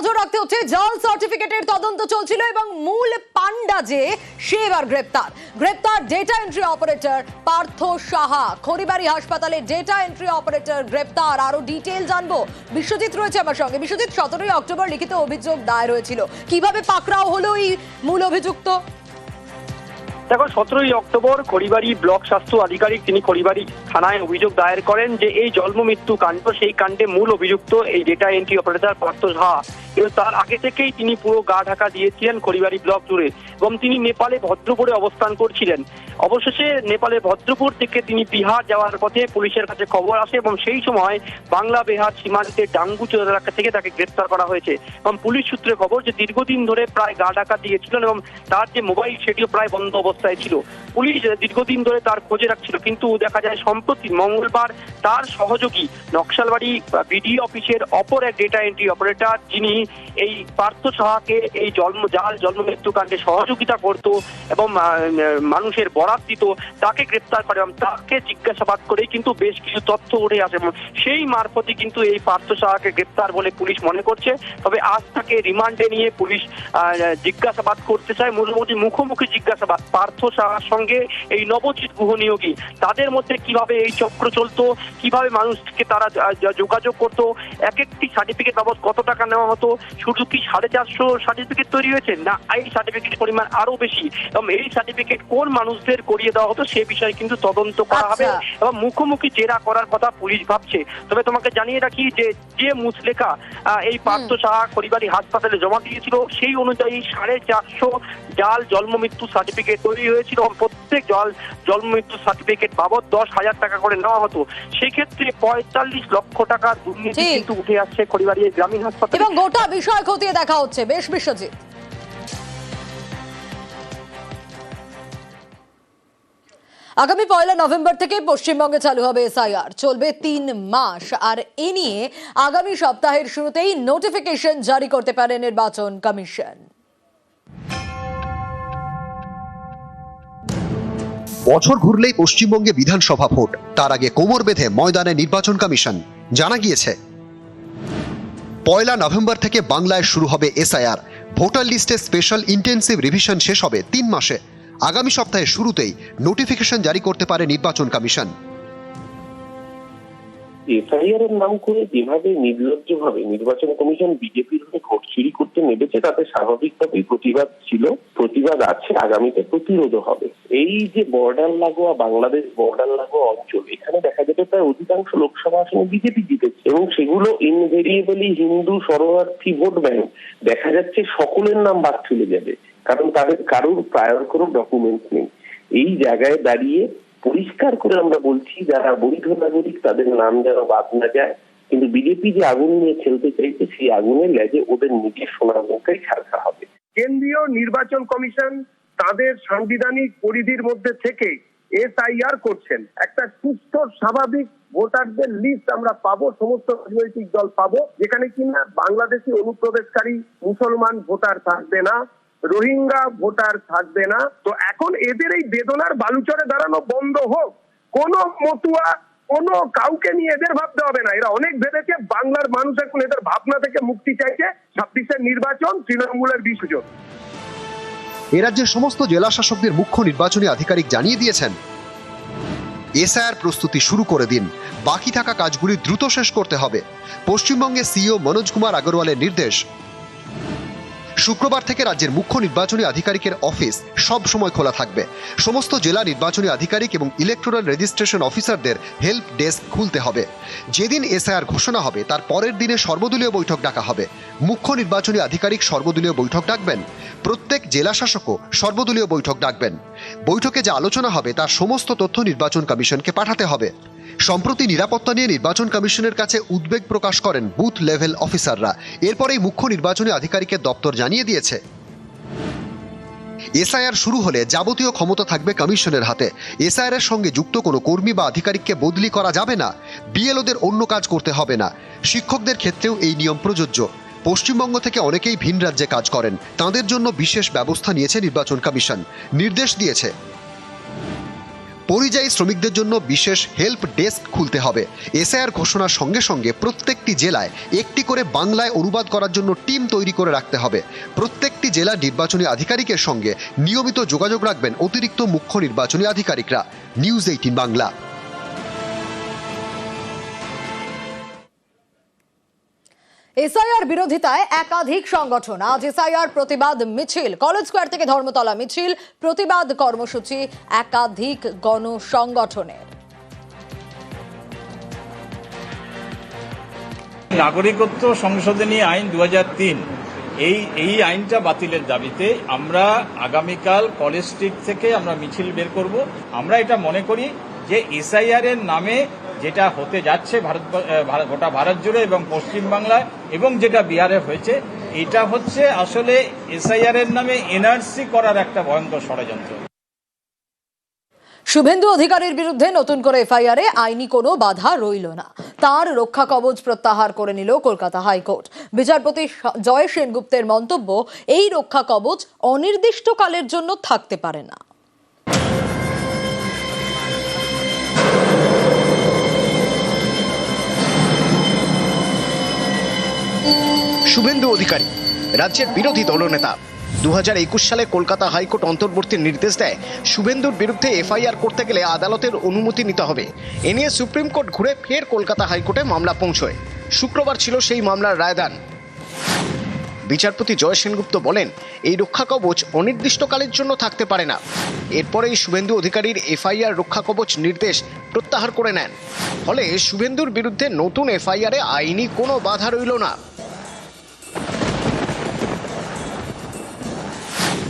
নজর রাখতে হচ্ছে। জাল সার্টিফিকেটের তদন্ত চলছিল এবং মূল পান্ডা যে, সে এবার গ্রেপ্তার। গ্রেপ্তার data entry operator Partha Saha. Kharibari হাসপাতালে ডেটা এন্ট্রি অপারেটর গ্রেপ্তার। আরও ডিটেল জানব। বিশ্বজিৎ রয়েছে আমার সঙ্গে। বিশ্বজিৎ, সতেরোই অক্টোবর লিখিত অভিযোগ দায়ের হয়েছিল। কীভাবে পাকড়াও হলো এই মূল অভিযুক্ত? দেখো, সতেরোই অক্টোবর খড়িবাড়ি ব্লক স্বাস্থ্য আধিকারিক তিনি খড়িবাড়ি থানায় অভিযোগ দায়ের করেন যে, এই জন্ম মৃত্যু কাণ্ড, সেই কাণ্ডে মূল অভিযুক্ত এই ডেটা এন্ট্রি অপারেটর পার্থ এবং তার আগে থেকেই তিনি পুরো গা ঢাকা দিয়েছিলেন খড়িবাড়ি ব্লক জুড়ে এবং তিনি নেপালে ভদ্রপুরে অবস্থান করছিলেন। অবশেষে নেপালে ভদ্রপুর থেকে তিনি বিহার যাওয়ার পথে পুলিশের কাছে খবর আসে এবং সেই সময় বাংলা বিহার সীমান্তে ডাঙ্গুচো এলাকা থেকে তাকে গ্রেপ্তার করা হয়েছে। এবং পুলিশ সূত্রে খবর যে দীর্ঘদিন ধরে প্রায় গা ঢাকা দিয়েছিলেন এবং তার যে মোবাইল সেটিও প্রায় বন্ধ অবস্থায় ছিল। পুলিশ দীর্ঘদিন ধরে তার খোঁজে রাখছিল কিন্তু দেখা যায় সম্প্রতি মঙ্গলবার তার সহযোগী নকশালবাড়ি বিডি অফিসের অপর এক ডেটা এন্ট্রি অপারেটর যিনি এই পার্থ সাহাকে, এই জন্ম, জাল জন্ম মৃত্যুকাণ্ডে সহযোগিতা করত এবং মানুষের বরাত দিত, তাকে গ্রেপ্তার করে এবং তাকে জিজ্ঞাসাবাদ করে কিন্তু বেশ কিছু তথ্য উঠে আসে। এবং সেই মারফতে কিন্তু এই পার্থ সাহাকে গ্রেপ্তার বলে পুলিশ মনে করছে। তবে আজ তাকে রিমান্ডে নিয়ে পুলিশ জিজ্ঞাসাবাদ করতে চায়। মোটামুটি মুখোমুখি জিজ্ঞাসাবাদ। পার্থ সাহার সঙ্গে এই নবজিৎ গুহ নিয়োগী, তাদের মধ্যে কীভাবে এই চক্র চলতো? কীভাবে মানুষকে তারা যোগাযোগ করতো? এক একটি সার্টিফিকেট বাবদ কত টাকা নেওয়া হতো? শুধু কি সাড়ে চারশো সার্টিফিকেট তৈরি হয়েছে? না এই সার্টিফিকেট পরিমাণ আরও বেশি। এবং এই সার্টিফিকেট কোন মানুষদের করিয়ে দেওয়া হতো সে বিষয়ে কিন্তু তদন্ত করা হবে আচ্ছা। এবং মুখোমুখি জেরা করার কথা পুলিশ ভাবছে। তবে তোমাকে জানিয়ে রাখি যে যে মুসলেখা এই পার্থ সাহা পরিবারী হাসপাতালে জমা দিয়েছিল সেই অনুযায়ী সাড়ে চারশো জাল জন্ম মৃত্যু সার্টিফিকেট তৈরি হয়েছিল এবং প্রত্যেক জল জন্ম মৃত্যু সার্টিফিকেট বাবদ দশ হাজার টাকা করে নেওয়া হতো। সেক্ষেত্রে পঁয়তাল্লিশ লক্ষ টাকার দুর্নীতি কিন্তু উঠে আসছে খড়িবাড়ি গ্রামীণ হাসপাতালে। এবং গোটা বিষয় খতিয়ে দেখা হচ্ছে। বেশ বিশ্বজিৎ। আগামী পয়লা নভেম্বর থেকে পশ্চিমবঙ্গে চালু হবে এসআইআর চলবে তিন মাস। আর এ নিয়ে আগামী সপ্তাহের শুরুতেই নোটিফিকেশন জারি করতে পারে নির্বাচন কমিশন। বছর ঘুরলেই পশ্চিমবঙ্গে বিধানসভা ভোট। তার আগে কোমর বেঁধে ময়দানে নির্বাচন কমিশন। জানা গিয়েছে, পয়লা নভেম্বর থেকে বাংলায় শুরু হবে এসআইআর। ভোটার লিস্টে স্পেশাল ইন্টেন্সিভ রিভিশন শেষ হবে তিন মাসে। আগামী সপ্তাহে শুরুতেই নোটিফিকেশন জারি করতে পারে নির্বাচন কমিশন। এফআইআর এর নাম করে যেভাবে নির্লজ্জভাবে নির্বাচন কমিশন বিজেপির হয়ে ভোট চুরি করতে নেমেছে, তাতে স্বাভাবিকভাবেই প্রতিবাদ ছিল, প্রতিবাদ আছে, আগামীতে প্রতিরোধ হবে। এই যে বর্ডার লাগোয়া, বাংলাদেশ বর্ডার লাগোয়া অঞ্চল, এখানে দেখা যাবে প্রায় অধিকাংশ লোকসভা আসনে বিজেপি জিতেছে এবং সেগুলো ইনভেরিয়েবলি হিন্দু শরণার্থী ভোট ব্যাংক। দেখা যাচ্ছে সকলের নাম বাদ চলে যাবে, কারণ তাদের কারোর প্রায়র কোনো ডকুমেন্ট নেই। এই জায়গায় দাঁড়িয়ে পরিষ্কার করে আমরা বলছি, যারা বৈধ নাগরিক, তাদের নাম যেন বাদ না যায়। কিন্তু বিজেপি যে আগুন নিয়ে খেলতে চাইছে, সেই আগুনের লেজে ওদের নিজের সোনার মুখেই ছাড়তে হবে। কেন্দ্রীয় নির্বাচন কমিশন তাদের সাংবিধানিক পরিধির মধ্যে থেকে এসআইআর করছেন। একটা সুস্থ, স্বাভাবিক ভোটারদের লিস্ট আমরা পাবো, সমস্ত রাজনৈতিক দল পাবো, যেখানে কিনা বাংলাদেশি অনুপ্রবেশকারী মুসলমান ভোটার থাকবে না। রোহিঙ্গা ভোটার থাকবে না। তো এখন এদের এই বেদনার বালুচরে দাঁড়ানো বন্ধ হোক, কোন মতুয়া, কোনো কাউকে নিয়ে এদের ভাবতে হবে না। এরা অনেক ভেবেছে বাংলার মানুষ এখন এদের ভাবনা থেকে মুক্তি চাইছে। ছাব্বিশের নির্বাচন, তৃণমূলের বিসর্জন। এ রাজ্যের সমস্ত জেলা শাসকদের মুখ্য নির্বাচনী আধিকারিক জানিয়ে দিয়েছেন, এসআইআর প্রস্তুতি শুরু করে দিন। বাকি থাকা কাজগুলি দ্রুত শেষ করতে হবে। পশ্চিমবঙ্গে সিইও মনোজ কুমার আগরওয়ালের নির্দেশ শুক্রবার থেকে রাজ্যের মুখ্য নির্বাচনী আধিকারিকের অফিস সব সময় খোলা থাকবে। সমস্ত জেলা নির্বাচনী আধিকারিক এবং ইলেকট্রাল রেজিস্ট্রেশন অফিসারদের হেল্প ডেস্ক খুলতে হবে। যেদিন এসআইআর ঘোষণা হবে, তার পরের দিনে সর্বদলীয় বৈঠক ডাকা হবে। মুখ্য নির্বাচনী আধিকারিক সর্বদলীয় বৈঠক ডাকবেন। প্রত্যেক জেলা শাসকও সর্বদলীয় বৈঠক ডাকবেন। বৈঠকে যা আলোচনা হবে, তার সমস্ত তথ্য নির্বাচন কমিশনকে পাঠাতে হবে। সম্প্রতি নিরাপত্তা নিয়ে নির্বাচন কমিশনের কাছে উদ্বেগ প্রকাশ করেন বুথ লেভেল অফিসাররা। এরপরেই মুখ্য নির্বাচনী আধিকারিকের দপ্তর জানিয়ে দিয়েছে। এসআইআর শুরু হলে যাবতীয় ক্ষমতা থাকবে কমিশনের হাতে। এসআইআর এর সঙ্গে যুক্ত কোনো কর্মী বা আধিকারিককে বদলি করা যাবে না। বিএলওদের অন্য কাজ করতে হবে না। শিক্ষকদের ক্ষেত্রেও এই নিয়ম প্রযোজ্য। পশ্চিমবঙ্গ থেকে অনেকেই ভিন রাজ্যে কাজ করেন। তাদের জন্য বিশেষ ব্যবস্থা নিয়েছে নির্বাচন কমিশন। নির্দেশ দিয়েছে। পরিযায়ী শ্রমিকদের জন্য বিশেষ হেল্প ডেস্ক খুলতে হবে। এসআইআর ঘোষণার সঙ্গে সঙ্গে প্রত্যেকটি জেলায় একটি করে বাংলায় অনুবাদ করার জন্য টিম তৈরি করে রাখতে হবে। প্রত্যেকটি জেলা নির্বাচনী আধিকারিকের সঙ্গে নিয়মিত যোগাযোগ রাখবেন অতিরিক্ত মুখ্য নির্বাচনী আধিকারিকরা। News eighteen Bangla. এসআইআর বিরোধিতায় একাধিক সংগঠন। আজ এসআইআর প্রতিবাদ মিছিল। কলেজ স্কোয়ার থেকে ধর্মতলা মিছিল, প্রতিবাদ কর্মসূচি একাধিক গণসংগঠনের। নাগরিকত্ব সংশোধনী আইন দু হাজার তিন। এই এই আইনটা বাতিলের দাবিতে আমরা আগামীকাল কলেজ স্ট্রিট থেকে আমরা মিছিল বের করব। আমরা এটা মনে করি যে এসআইআর এর নামে যেটা হতে যাচ্ছে ভারত গোটা ভারত জুড়ে এবং পশ্চিমবাংলায়, এবং যেটা বিহারে হয়েছে, এটা হচ্ছে আসলে এসআইআর এর নামে এনআরসি করার একটা ভয়ঙ্কর ষড়যন্ত্র। শুভেন্দু অধিকারীর বিরুদ্ধে নতুন করে এফআইআরে আইনি কোনো বাধা রইল না। তার রক্ষা কবচ প্রত্যাহার করে নিল কলকাতা হাইকোর্ট। বিচারপতি জয় সেনগুপ্তের মন্তব্য, এই রক্ষা কবচ অনির্দিষ্টকালের জন্য থাকতে পারে না। শুভেন্দু অধিকারী, রাজ্যের বিরোধী দলনেতা। দু হাজার একুশ সালে কলকাতা হাইকোর্ট অন্তর্বর্তী নির্দেশ দেয়, শুভেন্দুর বিরুদ্ধে এফআইআর করতে গেলে আদালতের অনুমতি নিতে হবে। এ নিয়ে সুপ্রিম কোর্ট ঘুরে ফের কলকাতা হাইকোর্টে মামলা পৌঁছয়। শুক্রবার ছিল সেই মামলার রায়দান। বিচারপতি জয় সেনগুপ্ত বলেন, এই রক্ষা কবচ অনির্দিষ্টকালের জন্য থাকতে পারে না। এরপরেই শুভেন্দু অধিকারীর এফআইআর রক্ষা কবচ নির্দেশ প্রত্যাহার করে নেন। ফলে শুভেন্দুর বিরুদ্ধে নতুন এফআইআরে আইনি কোনো বাধা রইল না।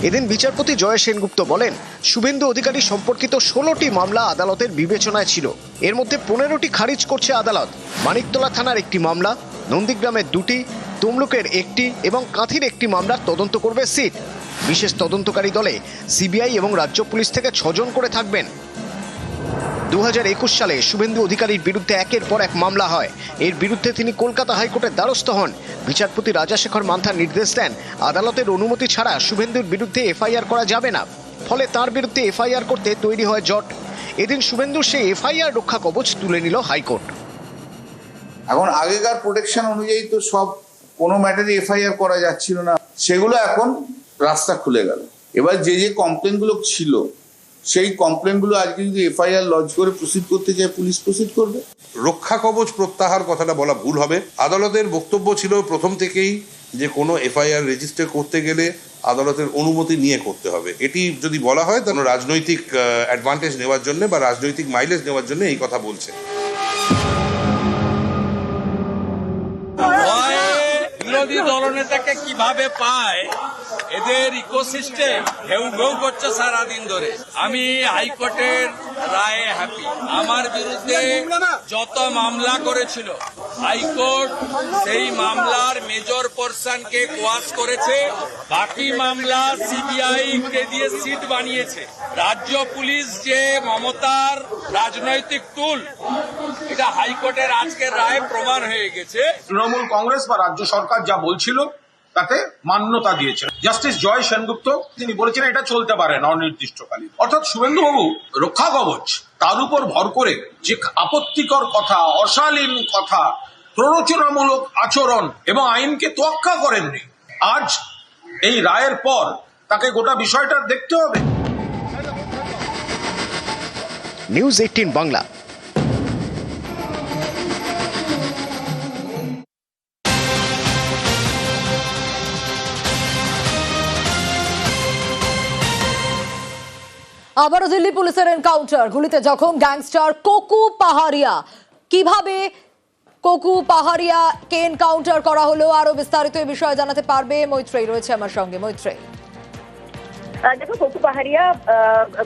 এদিন বিচারপতি জয় সেনগুপ্ত বলেন, শুভেন্দু অধিকারী সম্পর্কিত ষোলোটি মামলা আদালতের বিবেচনায় ছিল। এর মধ্যে পনেরোটি খারিজ করছে আদালত। মানিকতলা থানার একটি মামলা, নন্দীগ্রামের দুটি, তমলুকের একটি এবং কাঁথির একটি মামলার তদন্ত করবে সিট। বিশেষ তদন্তকারী দলে সিবিআই এবং রাজ্য পুলিশ থেকে ছজন করে থাকবেন। দু হাজার একুশ সালে শুভেন্দু অধিকারীর বিরুদ্ধে একের পর এক মামলা হয়। এর বিরুদ্ধে তিনি কলকাতা হাইকোর্টের দ্বারস্থ হন। বিচারপতি রাজাশেখর মান্থা নির্দেশ দেন, আদালতের অনুমতি ছাড়া শুভেন্দুর বিরুদ্ধে এফআইআর করা যাবে না। ফলে তার বিরুদ্ধে এফআইআর করতে তৈরি হয় জট। এদিন শুভেন্দুর সেই এফআইআর রক্ষা কবচ তুলে নিল হাইকোর্ট। এখন আগেকার প্রোটেকশন অনুযায়ী তো সব কোনো ম্যাটারে এফআইআর করা যাচ্ছিল না। সেগুলো এখন রাস্তা খুলে গেল। এবার যে যে কমপ্লেনগুলো ছিল সেই কমপ্লেনগুলো আজকে যদি এফআইআর লজ করে প্রসিড করতে চায় পুলিশ প্রসিড করবে। রক্ষা কবচ প্রত্যাহার কথাটা বলা ভুল হবে। আদালতের বক্তব্য ছিল প্রথম থেকেই যে কোনো এফআইআর রেজিস্টার করতে গেলে আদালতের অনুমতি নিয়ে করতে হবে। এটি যদি বলা হয় তাহলে রাজনৈতিক অ্যাডভান্টেজ নেওয়ার জন্য বা রাজনৈতিক মাইলেজ নেওয়ার জন্য এই কথা বলছে। বিরোধী দলনেতাকে কীভাবে পায়? এদের ইকোসিস্টেম ঘেউ ঘেউ করছে সারাদিন ধরে। আমি হাইকোর্টের রায়ে হ্যাপি আমার বিরুদ্ধে যত মামলা করেছিল, হাইকোর্ট সেই মামলার মেজর পোর্শনকে কোয়াশ করেছে। বাকি মামলা সিবিআই কে দিয়ে সিট বানিয়েছে। রাজ্য পুলিশ যে মমতার রাজনৈতিক টুল এটা হাইকোর্টের আজকের রায় প্রমাণ হয়ে গেছে। তৃণমূল কংগ্রেস বা রাজ্য সরকার যা বলছিল তাতে মান্যতা দিয়েছেন জাস্টিস জয় সেনগুপ্ত, তিনি বলেছেন এটা চলতে পারে না অনির্দিষ্টকালীন অর্থাৎ শুভেন্দুবাবু, রক্ষা কবচ, তার উপর ভর করে যে আপত্তিকর কথা, অশালীন কথা, প্ররোচনামূলক আচরণ এবং আইনকে তোয়াক্কা করেননি, আজ এই রায়ের পর তাকে গোটা বিষয়টা দেখতে হবে। News eighteen Bangla. আবারও দিল্লি পুলিশের এনকাউন্টার গুলিতে জখম গ্যাংস্টার কোকু পাহাড়িয়া। কীভাবে কোকু পাহাড়িয়া কে এনকাউন্টার করা হলো আরও বিস্তারিত এই বিষয়ে জানাতে পারবে মৈত্রেই রয়েছে আমার সঙ্গে মৈত্রেই আহ, দেখো কচু পাহাড়িয়া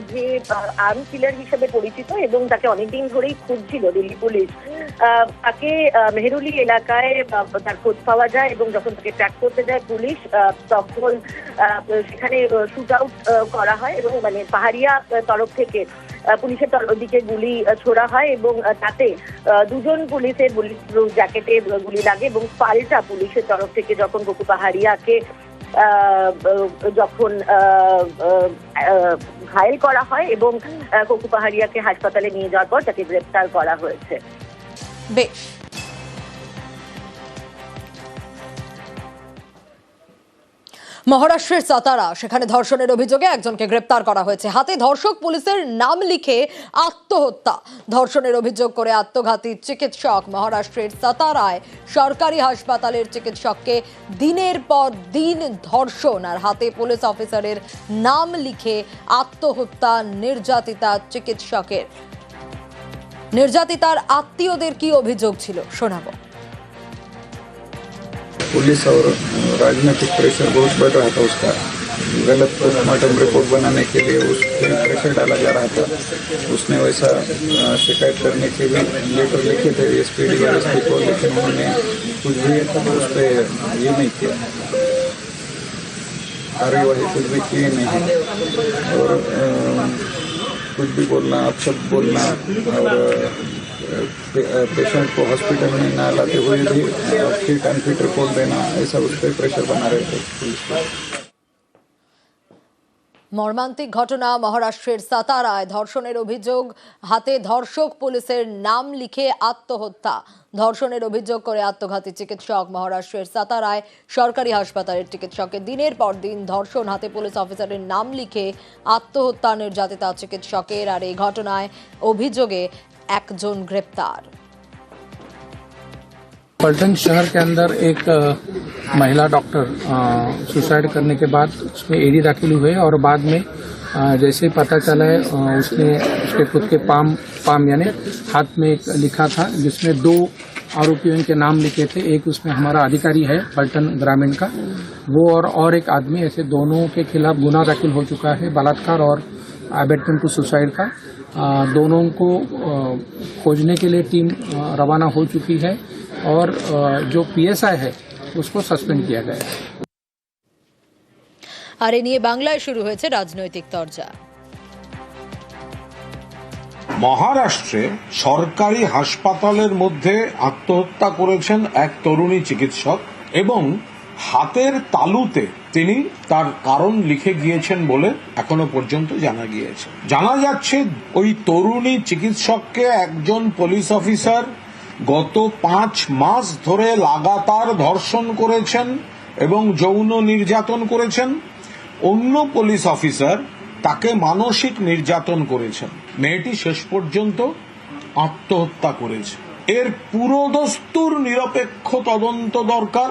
যে আর্ম কিলার হিসেবে পরিচিত এবং তাকে অনেকদিন ধরেই খুঁজছিল দিল্লি পুলিশ তাকে মেহেরুলি এলাকায় তার খোঁজ পাওয়া যায় এবং যখন তাকে ট্র্যাক করতে যায় পুলিশ তখন সেখানে শুট আউট করা হয় এবং মানে পাহাড়িয়া তরফ থেকে পুলিশের তর- দিকে গুলি ছোড়া হয় এবং তাতে দুজন পুলিশের জ্যাকেটে গুলি লাগে এবং পাল্টা পুলিশের তরফ থেকে যখন গোকু পাহাড়িয়াকে যখন ঘায়েল করা হয় এবং কোকু পাহাড়িয়াকে হাসপাতালে নিয়ে যাওয়ার পর তাকে গ্রেপ্তার করা হয়েছে। বেশ মহারাষ্ট্রের সাতারা, সেখানে ধর্ষণের অভিযোগে একজনকে গ্রেপ্তার করা হয়েছে। হাতে ধর্ষক পুলিশের নাম লিখে আত্মহত্যা। ধর্ষণের অভিযোগ করে আত্মঘাতী চিকিৎসক মহারাষ্ট্রের সাতারায় সরকারি হাসপাতালের চিকিৎসককে দিনের পর দিন ধর্ষণ আর হাতে পুলিশ অফিসারের নাম লিখে আত্মহত্যা নির্যাতিতা চিকিৎসকের। নির্যাতিতার আত্মীয়দের কি অভিযোগ ছিল? শোনাবো। पुलिस और राजनीतिक प्रेशर बहुत बढ़ रहा था उसका। गलत पोस्टमार्टम रिपोर्ट बनाने के लिए उस पर प्रेशर डाला जा रहा था। उसने वैसा शिकायत करने के भी लेटर लिखे थे S P D S P को, लेकिन उन्होंने कुछ भी उस पर ये नहीं किया। कार्यवाही कुछ भी किए नहीं। और कुछ भी बोलना, अपशब्द बोलना और पेशेंट को हॉस्पिटल में ना लाते हुए भी फिट अनफिट रिपोर्ट देना ऐसा उस पर प्रेशर बना रहे थे पुलिस को মর্মান্তিক ঘটনা মহারাষ্ট্রের সাতারায় ধর্ষণের অভিযোগ হাতে ধর্ষক পুলিশের নাম লিখে আত্মহত্যা ধর্ষণের অভিযোগ করে আত্মঘাতী চিকিৎসক মহারাষ্ট্রের সাতারায় সরকারি হাসপাতালের চিকিৎসকের দিনের পর দিন ধর্ষণ হাতে পুলিশ অফিসারের নাম লিখে আত্মহত্যা নির্যাতিতা চিকিৎসকের আর এই ঘটনায় অভিযোগে একজন গ্রেপ্তার पलटन शहर के अंदर एक अ, महिला डॉक्टर अ, सुसाइड करने के बाद उसमें एडी दाखिल हुए और बाद में अ, जैसे ही पता चला है अ, उसने उसके खुद के पाम पाम यानी हाथ में एक लिखा था जिसमें दो आरोपियों के नाम लिखे थे एक उसमें हमारा अधिकारी है पलटन ग्रामीण का वो और और एक आदमी ऐसे दोनों के खिलाफ गुना दाखिल हो चुका है बलात्कार और अबेटमेंट टू सुसाइड का अ, दोनों को अ, खोजने के लिए टीम अ, रवाना हो चुकी है और अ, जो पीएसआई है उसको सस्पेंड किया गया है আর এ নিয়ে বাংলায় শুরু হয়েছে রাজনৈতিক তরজা মহারাষ্ট্রে সরকারি হাসপাতালের মধ্যে আত্মহত্যা করেছেন এক তরুণী চিকিৎসক এবং হাতের তালুতে তিনি তার কারণ লিখে গিয়েছেন বলে এখনও পর্যন্ত জানা গিয়েছে। জানা যাচ্ছে, ওই তরুণী চিকিৎসককে একজন পুলিশ অফিসার গত পাঁচ মাস ধরে লাগাতার ধর্ষণ করেছেন এবং যৌন নির্যাতন করেছেন। অন্য পুলিশ অফিসার তাকে মানসিক নির্যাতন করেছেন। মেয়েটি শেষ পর্যন্ত আত্মহত্যা করেছে। এর পুরোদস্তুর নিরপেক্ষ তদন্ত দরকার।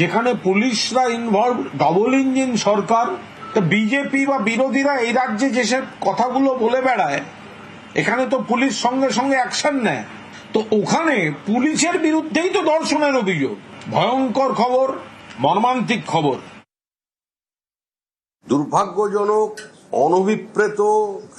যেখানে পুলিশরা ইনভলভ ডবল ইঞ্জিন সরকার, তো বিজেপি বা বিরোধীরা এই রাজ্যে যেসব কথাগুলো বলে বেড়ায়, এখানে তো পুলিশ সঙ্গে সঙ্গে অ্যাকশন নেয়। তো ওখানে পুলিশের বিরুদ্ধেই তো দর্শনের অভিযোগ। ভয়ঙ্কর খবর, মর্মান্তিক খবর। দুর্ভাগ্যজনক, অনভিপ্রেত,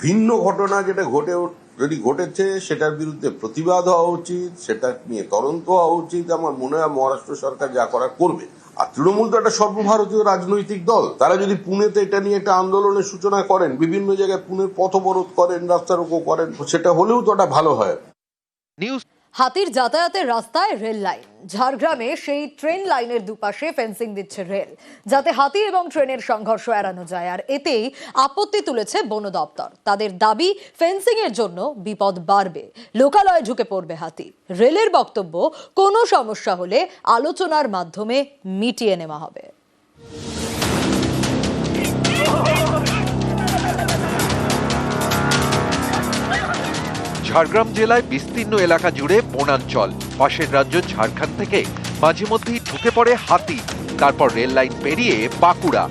ভিন্ন ঘটনা যেটা ঘটে যদি ঘটেছে, সেটার বিরুদ্ধে প্রতিবাদ হওয়া উচিত, সেটা নিয়ে তদন্ত হওয়া উচিত। আমার মনে হয় মহারাষ্ট্র সরকার যা করার করবে। আর তৃণমূল তো একটা সর্বভারতীয় রাজনৈতিক দল। তারা যদি পুনেতে এটা নিয়ে একটা আন্দোলনের সূচনা করেন, বিভিন্ন জায়গায় পুনের পথ করেন রাস্তা রোকো করেন, সেটা হলেও তো একটা ভালো হয়। হাতির যাতায়াতের রাস্তায় রেল লাইন। ঝাড়গ্রামে সেই ট্রেন লাইনের দুপাশে ফেন্সিং দিচ্ছে রেল, যাতে হাতি এবং ট্রেনের সংঘর্ষ এড়ানো যায়, আর এতেই আপত্তি তুলেছে বন দপ্তর। তাদের দাবি, ফেন্সিং এর জন্য বিপদ বাড়বে, লোকালয়ে ঢুকে পড়বে হাতি। রেলের বক্তব্য, কোনো সমস্যা হলে আলোচনার মাধ্যমে মিটিয়ে নেওয়া হবে। ঝাড়গ্রাম জেলায় বিস্তীর্ণ এলাকা জুড়ে বনাঞ্চল। পাশের রাজ্য ঝাড়খণ্ড থেকে মাঝে মধ্যেই ঢুকে পড়ে হাতি। তারপর রেল লাইন পেরিয়ে বাঁকুড়া।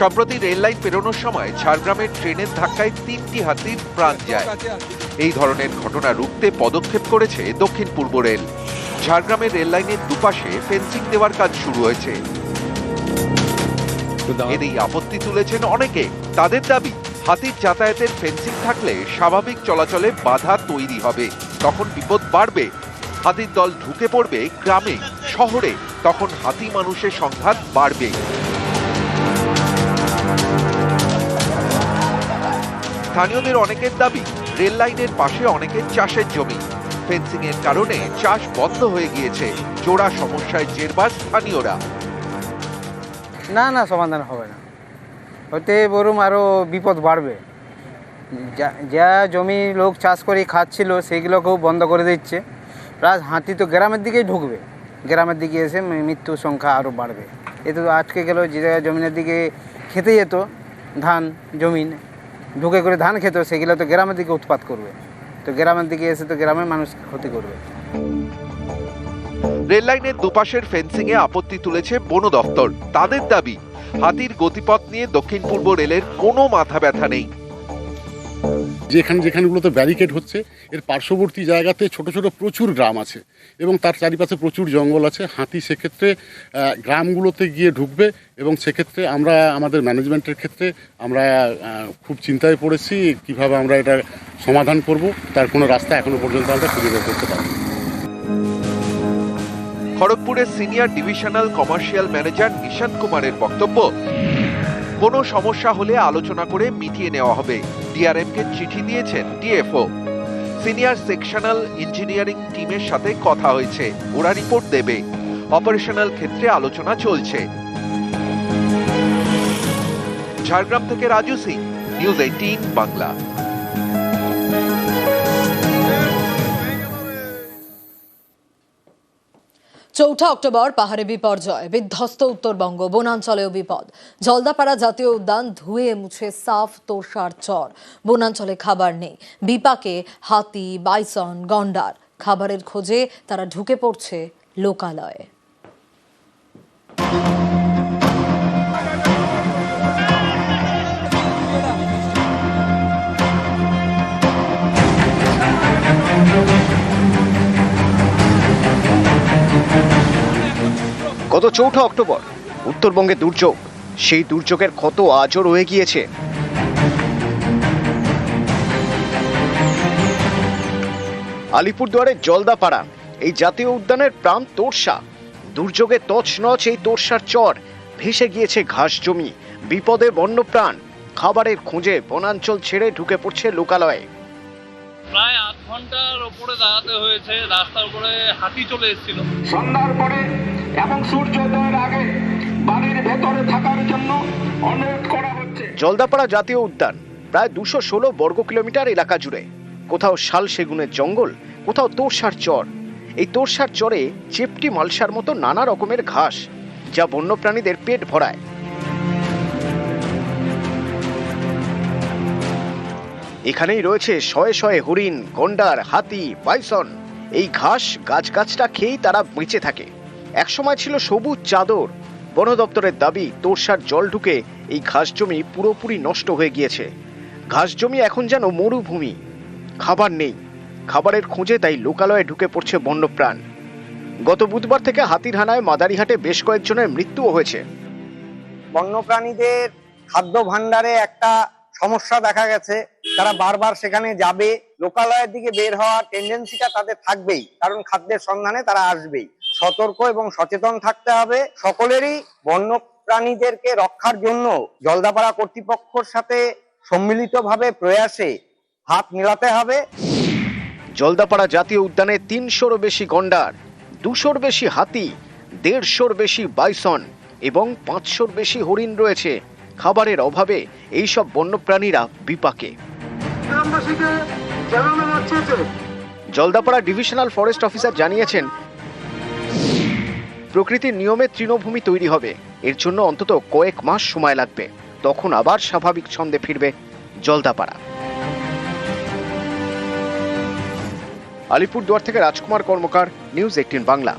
সম্প্রতি রেল লাইন পেরোনোর সময় ঝাড়গ্রামের ট্রেনের ধাক্কায় তিনটি হাতির প্রাণ যায়। এই ধরনের ঘটনা রুখতে পদক্ষেপ করেছে দক্ষিণ পূর্ব রেল। ঝাড়গ্রামের রেল লাইনের দুপাশে ফেন্সিং দেওয়ার কাজ শুরু হয়েছে। এতেই আপত্তি তুলেছেন অনেকে। তাদের দাবি, হাতির যাতায়াতের ফেন্সিং থাকলে স্বাভাবিক চলাচলে বাধা তৈরি হবে। তখন বিপদ বাড়বে। হাতির দল ঢুকে পড়বে গ্রামে, শহরে। তখন হাতি মানুষের সংঘাত বাড়বে। স্থানীয়দের অনেকের দাবি, রেল লাইনের পাশে অনেকের চাষের জমি। ফেন্সিং এর কারণে চাষ বন্ধ হয়ে গিয়েছে। জোড়া সমস্যায় জেরবার স্থানীয়রা। না না, সমাধান হবে না। হতে বরুম আরও বিপদ বাড়বে। যা- যা জমি লোক চাষ করে খাচ্ছিল সেইগুলোকেও বন্ধ করে দিচ্ছে। প্লাস হাতি তো গ্রামের দিকেই ঢুকবে। গ্রামের দিকে এসে মৃত্যুর সংখ্যা আরও বাড়বে। এতে তো আজকে গেল, যে জায়গায় জমিনের দিকে খেতে যেত, ধান, জমিন, ঢুকে করে ধান খেত, সেগুলো তো গ্রামের দিকে উৎপাত করবে। তো গ্রামের দিকে এসে তো গ্রামের মানুষ ক্ষতি করবে। রেল লাইনের দুপাশের ফেন্সিং এ আপত্তি তুলেছে বন দফতর। তাদের দাবি, হাতির গতিপথ নিয়ে দক্ষিণ পূর্ব রেলের কোনো মাথা ব্যথা নেই। যেখানে যেখানেগুলোতে ব্যারিকেড হচ্ছে, এর পার্শ্ববর্তী জায়গাতে ছোট ছোট প্রচুর গ্রাম আছে এবং তার চারিপাশে প্রচুর জঙ্গল আছে। হাতি সেক্ষেত্রে গ্রামগুলোতে গিয়ে ঢুকবে এবং সেক্ষেত্রে আমরা, আমাদের ম্যানেজমেন্টের ক্ষেত্রে আমরা খুব চিন্তায় পড়েছি কীভাবে আমরা এটা সমাধান করব। তার কোনো রাস্তা এখনও পর্যন্ত আমরা খুঁজে বের করতে পারি খড়গপুরের senior divisional commercial manager Nishant কুমারের বক্তব্য। কোনো সমস্যা হলে আলোচনা করে মিটিয়ে নেওয়া হবে। ডিআরএম কে চিঠি দিয়েছেন ডিএফও। সিনিয়র সেকশনাল ইঞ্জিনিয়ারিং টিমের সাথে কথা হয়েছে। ওরা রিপোর্ট দেবে। অপারেশনাল ক্ষেত্রে আলোচনা চলছে। ঝাড়গ্রাম থেকে রাজু সিং, নিউজ এইটিন বাংলা। চৌঠা অক্টোবর পাহাড়ে বিপর্যয়, বিধ্বস্ত উত্তরবঙ্গ, বনাঞ্চলেও বিপদ। জলদাপাড়া জাতীয় উদ্যান ধুয়ে মুছে সাফ তোষার চর। বনাঞ্চলে খাবার নেই। বিপাকে হাতি, বাইসন, গন্ডার। খাবারের খোঁজে তারা ঢুকে পড়ছে লোকালয়ে। গত চৌঠা অক্টোবর উত্তরবঙ্গে দুর্যোগ সেই দুর্যোগের ক্ষত আজও রয়ে গিয়েছে। আলিপুরদুয়ারের জলদাপাড়া এই জাতীয় উদ্যানের প্রাণ তোরসা দুর্যোগে তছনছ এই তোরসার চর ভেসে গিয়েছে ঘাস জমি বিপদে বন্যপ্রাণ খাবারের খোঁজে বনাঞ্চল ছেড়ে ঢুকে পড়ছে লোকালয়ে। প্রায় আধ ঘণ্টার ওপরে দাঁড়াতে হয়েছে রাস্তার উপরে হাতি চলে এসেছিল। সন্ধ্যার পরে এবং সূর্যোদয়ের আগে বাড়ির ভেতরে থাকার জন্য অনুরোধ করা হচ্ছে। জলদাপাড়া জাতীয় উদ্যান, প্রায় দুশো ষোলো বর্গ কিলোমিটার এলাকা জুড়ে। কোথাও শাল সেগুনের জঙ্গল, কোথাও তোরসার চর। এই তোরসার চরে চেপটি মালসার মতো নানা রকমের ঘাস, যা বন্যপ্রাণীদের পেট ভরায়। এখানেই রয়েছে শয়ে শয়ে হরিণ, গন্ডার, হাতি, বাইসন। এই ঘাস গাছগাছটা খেয়েই তারা বেঁচে থাকে। একসময় ছিল সবুজ চাদর। বন দপ্তরের দাবি, তোরসার জল ঢুকে এই ঘাস জমি পুরোপুরি নষ্ট হয়ে গিয়েছে। ঘাস জমি এখন যেন মরুভূমি। খাবার নেই। খাবারের খোঁজে তাই লোকালয়ে ঢুকে পড়ছে বন্যপ্রাণ। গত বুধবার থেকে হাতির হানায় মাদারিহাটে বেশ কয়েকজনের মৃত্যুও হয়েছে। বন্যপ্রাণীদের খাদ্য ভাণ্ডারে একটা সমস্যা দেখা গেছে। তারা বারবার সেখানে যাবে। লোকালয়ের দিকে বের হওয়ার টেন্ডেন্সিটা তাদের থাকবেই। কারণ খাদ্যের সন্ধানে তারা আসবেই। সতর্ক এবং সচেতন থাকতে হবে। সকলেরই বন্যপ্রাণীদেরকে রক্ষার জন্য জলদাপাড়া কর্তৃপক্ষের সাথে সম্মিলিতভাবে প্রয়াসে হাত মেলাতে হবে। জলদাপাড়া জাতীয় উদ্যানে তিনশোরও বেশি গন্ডার দুশোর বেশি হাতি দেড়শোর বেশি বাইসন এবং পাঁচশোর বেশি হরিণ রয়েছে। খাবারের অভাবে এইসব বন্যপ্রাণীরা বিপাকে। জলদাপাড়া ডিভিশনাল ফরেস্ট অফিসার জানিয়েছেন প্রকৃতির নিয়মে তৃণভূমি তৈরি হবে। এর জন্য অন্তত কয়েক মাস সময় লাগবে। তখন আবার স্বাভাবিক ছন্দে ফিরবে জলদাপাড়া। আলিপুরদুয়ার থেকে রাজকুমার কর্মকার, নিউজ এইটিন বাংলা।